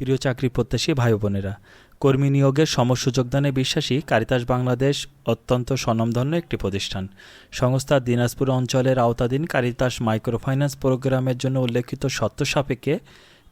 প্রিয় চাকরি প্রত্যাশী ভাই বোনেরা, কর্মী নিয়োগের সমসুযোগদানে বিশ্বাসী কারিতাস বাংলাদেশ অত্যন্ত স্বনামধন্য একটি প্রতিষ্ঠান। সংস্থা দিনাজপুর অঞ্চলের আওতাধীন কারিতাস মাইক্রোফাইন্যান্স প্রোগ্রামের জন্য উল্লেখিত শর্ত সাপেক্ষে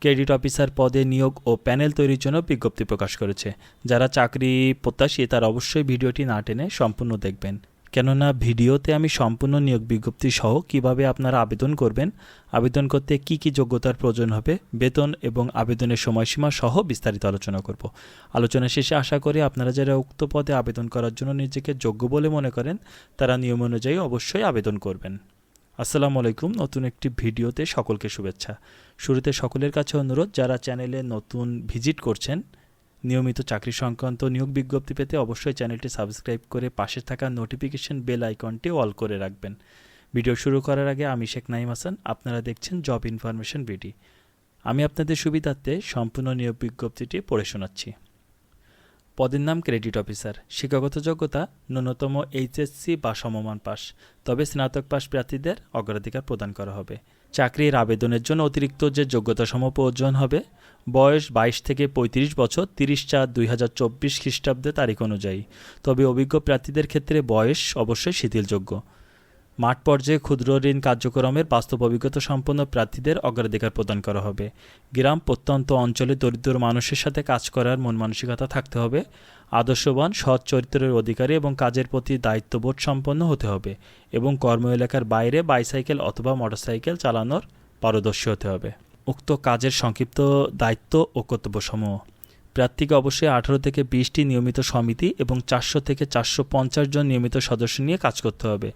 ক্রেডিট অফিসার পদে নিয়োগ ও প্যানেল তৈরির জন্য বিজ্ঞপ্তি প্রকাশ করেছে। যারা চাকরি প্রত্যাশী তারা অবশ্যই ভিডিওটি না টেনে সম্পূর্ণ দেখবেন। কেননা ভিডিওতে আমি সম্পূর্ণ নিয়োগ বিজ্ঞপ্তি সহ কীভাবে আপনারা আবেদন করবেন, আবেদন করতে কি কি যোগ্যতার প্রয়োজন হবে, বেতন এবং আবেদনের সময়সীমা সহ বিস্তারিত আলোচনা করব। আলোচনা শেষে আশা করি আপনারা যারা উক্ত পদে আবেদন করার জন্য নিজেকে যোগ্য বলে মনে করেন, তারা নিয়ম অনুযায়ী অবশ্যই আবেদন করবেন। আসসালামু আলাইকুম, নতুন একটি ভিডিওতে সকলকে শুভেচ্ছা। শুরুতে সকলের কাছে অনুরোধ, যারা চ্যানেলে নতুন ভিজিট করছেন নিয়মিত চাকরি সংক্রান্ত নিয়োগ বিজ্ঞপ্তি পেতে অবশ্যই চ্যানেলটি সাবস্ক্রাইব করে পাশে থাকা নোটিফিকেশন বেল আইকনটি অল করে রাখবেন। ভিডিও শুরু করার আগে আমি শেখ নাইম হাসান, আপনারা দেখছেন জব ইনফরমেশন বিডি আমি আপনাদের সুবিধার্থে সম্পূর্ণ নিয়োগ বিজ্ঞপ্তিটি পড়ে শোনাচ্ছি। পদের নাম ক্রেডিট অফিসার। শিক্ষাগত যোগ্যতা ন্যূনতম এইচএসসি বা সমমান পাস তবে স্নাতক পাস প্রার্থীদের অগ্রাধিকার প্রদান করা হবে। চাকরির আবেদনের জন্য অতিরিক্ত যে যোগ্যতা সম প্রয়োজন হবে, বয়স বাইশ থেকে পঁয়ত্রিশ বছর, তিরিশ চার দুই হাজার চব্বিশ খ্রিস্টাব্দে তারিখ অনুযায়ী। তবে অভিজ্ঞ প্রার্থীদের ক্ষেত্রে বয়স অবশ্যই শিথিলযোগ্য। মাঠ পর্যায়ে ক্ষুদ্র ঋণ কার্যক্রমের বাস্তব অভিজ্ঞতা সম্পন্ন প্রার্থীদের অগ্রাধিকার প্রদান করা হবে। গ্রাম প্রত্যন্ত অঞ্চলে দরিদ্র মানুষের সাথে কাজ করার মন মানসিকতা থাকতে হবে। আদর্শবান, সৎ চরিত্রের অধিকারী এবং কাজের প্রতি দায়িত্ববোধ সম্পন্ন হতে হবে এবং কর্ম এলাকার বাইরে বাইসাইকেল অথবা মোটরসাইকেল চালানোর পারদর্শী হতে হবে। উক্ত কাজের সংক্ষিপ্ত দায়িত্ব ও কর্তব্যসমূহ। প্রার্থীকে অবশ্যই আঠারো থেকে বিশটি নিয়মিত সমিতি এবং চারশো থেকে চারশো পঞ্চাশ জন নিয়মিত সদস্য নিয়ে কাজ করতে হবে।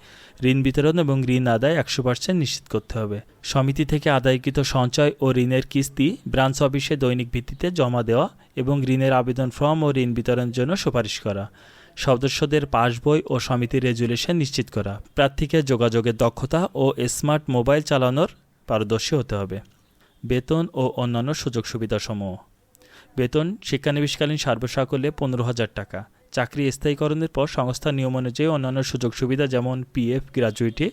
ঋণ বিতরণ এবং ঋণ আদায় একশো পার্সেন্ট নিশ্চিত করতে হবে। সমিতি থেকে আদায়কৃত সঞ্চয় ও ঋণের কিস্তি, ব্রাঞ্চ অফিসে দৈনিক ভিত্তিতে জমা দেওয়া এবং ঋণের আবেদন ফর্ম ও ঋণ বিতরণের জন্য সুপারিশ করা। সদস্যদের পাসবই ও সমিতির রেজুলেশন নিশ্চিত করা। প্রার্থীকে যোগাযোগের দক্ষতা ও স্মার্ট মোবাইল চালানোর পারদর্শী হতে হবে। বেতন ও অন্যান্য সুযোগ সুবিধাসমূহ। বেতন, শিক্ষানবিশকালীন সার্বসাকল্যে পনেরো হাজার টাকা। চাকরি স্থায়ীকরণের পর সংস্থার নিয়ম অনুযায়ী অন্যান্য সুযোগ সুবিধা যেমন PF gratuity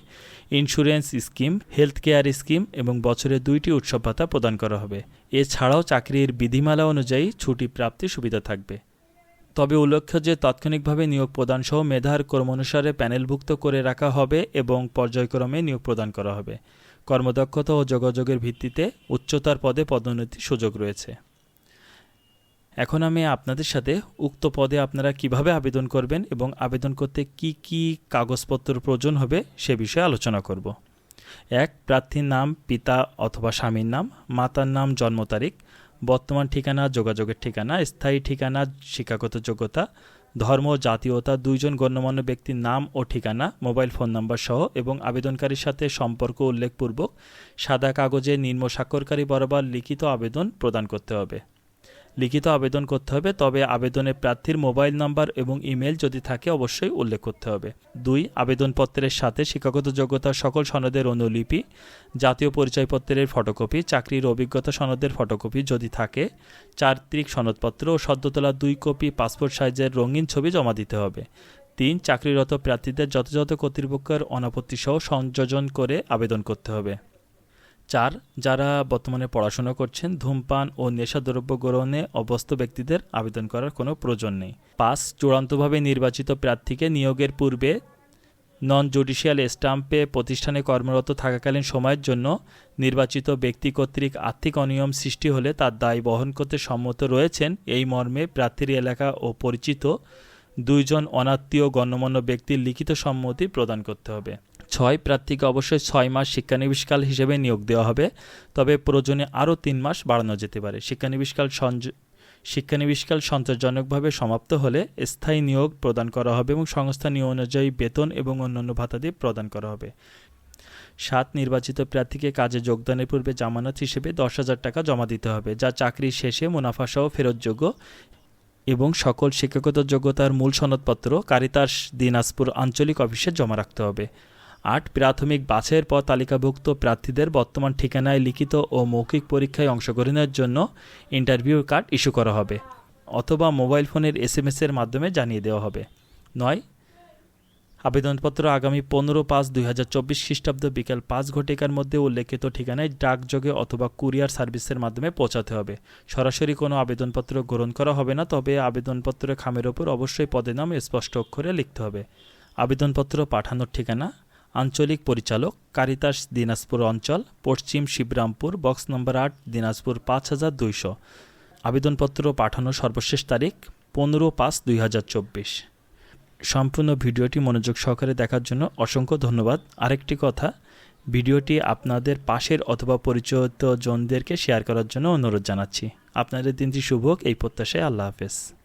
insurance scheme health care scheme এবং বছরে দুইটি উৎসব ভাতা প্রদান করা হবে। এছাড়াও চাকরির বিধিমালা অনুযায়ী ছুটি প্রাপ্তির সুবিধা থাকবে। তবে উল্লেখ্য যে তাৎক্ষণিকভাবে নিয়োগ প্রদান সহ মেধার কর্মানুসারে প্যানেলভুক্ত করে রাখা হবে এবং পর্যায়ক্রমে নিয়োগ প্রদান করা হবে। কর্মদক্ষতা ও যোগাযোগের ভিত্তিতে উচ্চতার পদে পদোন্নতির সুযোগ রয়েছে। এখন আমি আপনাদের সাথে উক্ত পদে আপনারা কীভাবে আবেদন করবেন এবং আবেদন করতে কি কি কাগজপত্র প্রয়োজন হবে সে বিষয়ে আলোচনা করব। এক, প্রার্থীর নাম, পিতা অথবা স্বামীর নাম, মাতার নাম, জন্ম তারিখ, বর্তমান ঠিকানা, যোগাযোগের ঠিকানা, স্থায়ী ঠিকানা, শিক্ষাগত যোগ্যতা, ধর্ম, জাতীয়তা, দুইজন গণ্যমান্য ব্যক্তির নাম ও ঠিকানা, মোবাইল ফোন নাম্বার সহ এবং আবেদনকারীর সাথে সম্পর্ক উল্লেখপূর্বক সাদা কাগজে নিম্ন স্বাক্ষরকারী বরাবর লিখিত আবেদন প্রদান করতে হবে। লিখিত আবেদন করতে হবে, তবে আবেদনে প্রার্থীর মোবাইল নাম্বার এবং ইমেল যদি থাকে অবশ্যই উল্লেখ করতে হবে। দুই, আবেদনপত্রের সাথে শিক্ষাগত যোগ্যতার সকল সনদের অনুলিপি, জাতীয় পরিচয়পত্রের ফটোকপি, চাকরির অভিজ্ঞতা সনদের ফটোকপি যদি থাকে, চারিত্রিক সনদপত্র ও সদ্যতলা দুই কপি পাসপোর্ট সাইজের রঙিন ছবি জমা দিতে হবে। তিন, চাকরিরত প্রার্থীদের যথাযথ কর্তৃপক্ষের অনাপত্তি সহ সংযোজন করে আবেদন করতে হবে। চার, যারা বর্তমানে পড়াশোনা করছেন, ধূমপান ও নেশাদ্রব্য গ্রহণে অবস্থ ব্যক্তিদের আবেদন করার কোনো প্রয়োজন নেই। পাঁচ, চূড়ান্তভাবে নির্বাচিত প্রার্থীকে নিয়োগের পূর্বে নন জুডিশিয়াল স্টাম্পে প্রতিষ্ঠানে কর্মরত থাকাকালীন সময়ের জন্য নির্বাচিত ব্যক্তি কর্তৃক আর্থিক অনিয়ম সৃষ্টি হলে তার দায় বহন করতে সম্মত রয়েছেন এই মর্মে প্রার্থীর এলাকা ও পরিচিত দুইজন অনাত্মীয় গণ্যমান্য ব্যক্তির লিখিত সম্মতি প্রদান করতে হবে। ছয় প্রার্থীকে অবশ্যই ছয় মাস শিক্ষানবিশকাল হিসেবে নিয়োগ দেওয়া হবে। তবে প্রয়োজনে আরও তিন মাস বাড়ানো যেতে পারে। শিক্ষানবিশকাল সঞ্জ শিক্ষানবিশকাল সন্তোষজনকভাবে সমাপ্ত হলে স্থায়ী নিয়োগ প্রদান করা হবে এবং সংস্থা নিয়ম অনুযায়ী বেতন এবং অন্যান্য ভাতাদি প্রদান করা হবে। সাত নির্বাচিত প্রার্থীকে কাজে যোগদানের পূর্বে জামানত হিসেবে দশ হাজার টাকা জমা দিতে হবে, যা চাকরির শেষে মুনাফাসহ ফেরতযোগ্য এবং সকল শিক্ষাগত যোগ্যতার মূল সনদপত্র কারিতাস দিনাজপুর আঞ্চলিক অফিসে জমা রাখতে হবে। আট প্রাথমিক বাছাইয়ের পর তালিকাভুক্ত প্রার্থীদের বর্তমান ঠিকানায় লিখিত ও মৌখিক পরীক্ষায় অংশগ্রহণের জন্য ইন্টারভিউ কার্ড ইস্যু করা হবে অথবা মোবাইল ফোনের এস এম এর মাধ্যমে জানিয়ে দেওয়া হবে। নয়, আবেদনপত্র আগামী পনেরো পাঁচ দুই হাজার চব্বিশ খ্রিস্টাব্দ বিকেল পাঁচ ঘটিকার মধ্যে উল্লেখিত ঠিকানায় ডাকযোগে অথবা কুরিয়ার সার্ভিসের মাধ্যমে পৌঁছাতে হবে। সরাসরি কোনো আবেদনপত্র গ্রহণ করা হবে না, তবে আবেদনপত্রের খামের ওপর অবশ্যই পদের নাম স্পষ্ট অক্ষরে লিখতে হবে। আবেদনপত্র পাঠানোর ঠিকানা আঞ্চলিক পরিচালক কারিতাস দিনাজপুর অঞ্চল, পশ্চিম শিবরামপুর, বক্স নম্বর আট, দিনাজপুর পাঁচ হাজার দুইশো। আবেদনপত্র পাঠানোর সর্বশেষ তারিখ পনেরো পাঁচ দুই হাজার চব্বিশ। সম্পূর্ণ ভিডিওটি মনোযোগ সহকারে দেখার জন্য অসংখ্য ধন্যবাদ। আরেকটি কথা, ভিডিওটি আপনাদের পাশের অথবা পরিচিত জনদেরকে শেয়ার করার জন্য অনুরোধ জানাচ্ছি। আপনাদের দিনটি শুভ এই প্রত্যাশায় আল্লাহ হাফেজ।